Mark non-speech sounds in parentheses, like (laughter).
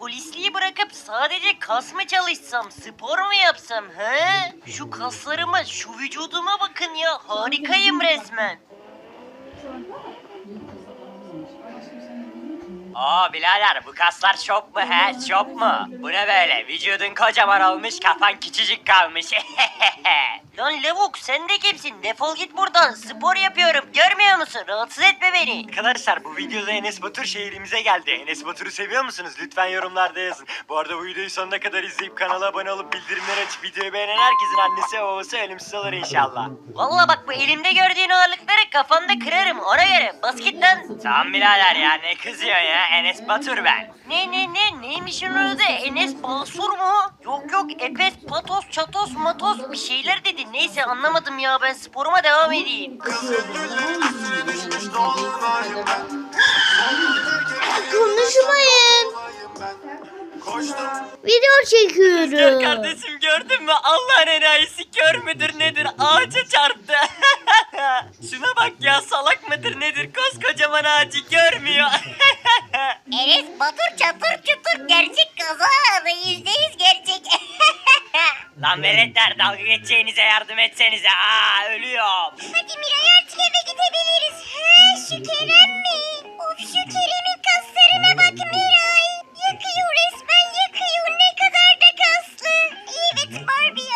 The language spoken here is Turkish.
polisliği bırakıp sadece kas mı çalışsam, spor mu yapsam he? Şu kaslarıma, şu vücuduma bakın ya. Harikayım resmen. Oo birader bu kaslar şop mu he şop mu? Bu ne böyle vücudun kocaman olmuş kafan küçücük kalmış. (laughs) Lan lavuk sen de kimsin? Defol git buradan. Spor yapıyorum. Görmüyor musun? Rahatsız etme beni. Arkadaşlar bu videoda Enes Batur şehrimize geldi. Enes Batur'u seviyor musunuz? Lütfen yorumlarda yazın. Bu arada bu videoyu sonuna kadar izleyip kanala abone olup bildirimleri açıp videoyu beğenen herkesin annesi ve babası ölümsüz olur inşallah. Valla bak bu elimde gördüğün ağırlıkları kafanda kırarım. Ona göre. Bas git lan. Tamam birader ya ne kızıyorsun ya Enes Batur ben. Ne ne ne neymiş onun adı Enes Basur mu? Yok yok Efes Patos Çatos Matos bir şeyler dedi neyse anlamadım ya ben sporuma devam edeyim. Konuşmayın. Video Gör çekiyorum. kardeşim gördün mü Allah'ın enayisi kör müdür nedir ağaca çarptı. (laughs) Şuna bak ya salak mıdır nedir koskocaman ağacı görmüyor. (laughs) çatır çatır çatır gerçek kazan. Yüzde yüz gerçek. (laughs) Lan veletler dalga geçeceğinize yardım etsenize. Aa ölüyorum. Hadi Miray artık eve gidebiliriz. Ha şu Kerem mi? Of şu Kerem'in kaslarına bak Miray. Yakıyor resmen yakıyor. Ne kadar da kaslı. Evet Barbie